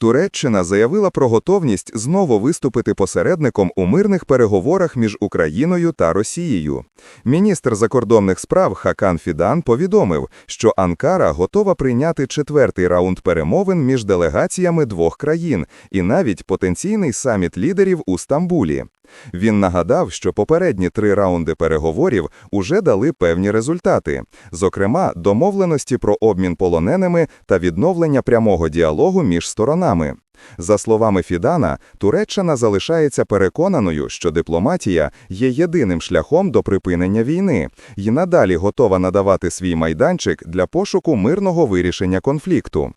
Туреччина заявила про готовність знову виступити посередником у мирних переговорах між Україною та Росією. Міністр закордонних справ Хакан Фідан повідомив, що Анкара готова прийняти четвертий раунд перемовин між делегаціями двох країн і навіть потенційний саміт лідерів у Стамбулі. Він нагадав, що попередні три раунди переговорів уже дали певні результати, зокрема, домовленості про обмін полоненими та відновлення прямого діалогу між сторонами. За словами Фідана, Туреччина залишається переконаною, що дипломатія є єдиним шляхом до припинення війни і надалі готова надавати свій майданчик для пошуку мирного вирішення конфлікту.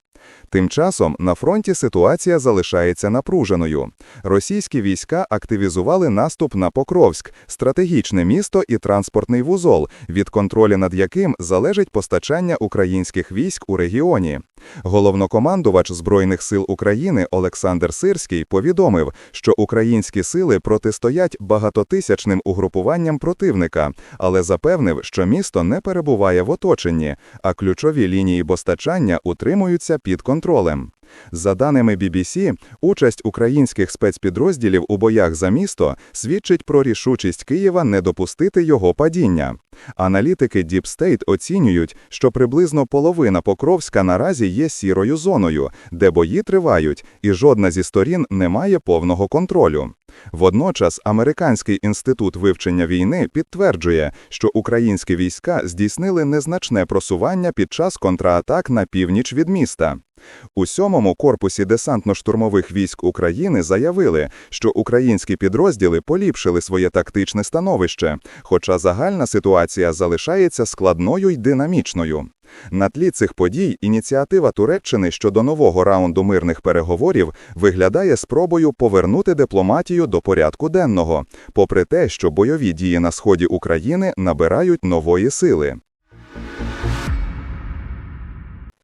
Тим часом на фронті ситуація залишається напруженою. Російські війська активізували наступ на Покровськ, стратегічне місто і транспортний вузол, від контролю над яким залежить постачання українських військ у регіоні. Головнокомандувач Збройних сил України Олександр Сирський повідомив, що українські сили протистоять багатотисячним угрупуванням противника, але запевнив, що місто не перебуває в оточенні, а ключові лінії постачання утримуються під контролем. За даними BBC, участь українських спецпідрозділів у боях за місто свідчить про рішучість Києва не допустити його падіння. Аналітики Deep State оцінюють, що приблизно половина Покровська наразі є сірою зоною, де бої тривають, і жодна зі сторін не має повного контролю. Водночас Американський інститут вивчення війни підтверджує, що українські війська здійснили незначне просування під час контратак на північ від міста. У сьомому корпусі десантно-штурмових військ України заявили, що українські підрозділи поліпшили своє тактичне становище, хоча загальна ситуація залишається складною й динамічною. На тлі цих подій ініціатива Туреччини щодо нового раунду мирних переговорів виглядає спробою повернути дипломатію до порядку денного, попри те, що бойові дії на сході України набирають нової сили.